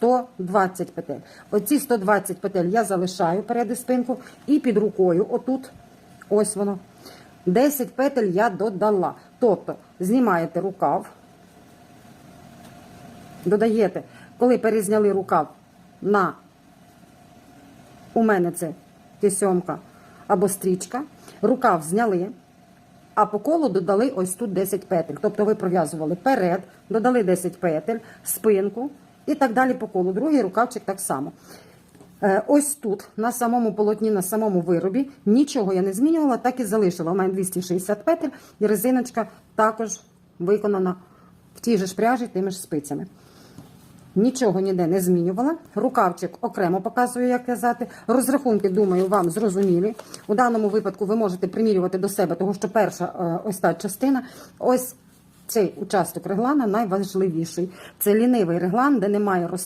120 петель. Оці 120 петель я залишаю перед спинку і під рукою, отут, ось воно. 10 петель я додала. Тобто знімаєте рукав, додаєте, коли перезняли рукав на у мене це тісьомка або стрічка, рукав зняли, а по колу додали ось тут 10 петель. Тобто ви пров'язували перед, додали 10 петель, спинку і так далі по колу. Другий рукавчик так само. Е, Ось тут, на самому полотні, на самому виробі, нічого я не змінювала, так і залишила. У мене 260 петель, і резиночка також виконана в тій же ж пряжі, тими ж спицями. Нічого ніде не змінювала. Рукавчик окремо показую, як в'язати. Розрахунки, думаю, вам зрозумілі. У даному випадку ви можете примірювати до себе, тому що перша е, ось та частина, ось цей участок реглана найважливіший. Це лінивий реглан, де немає ростка.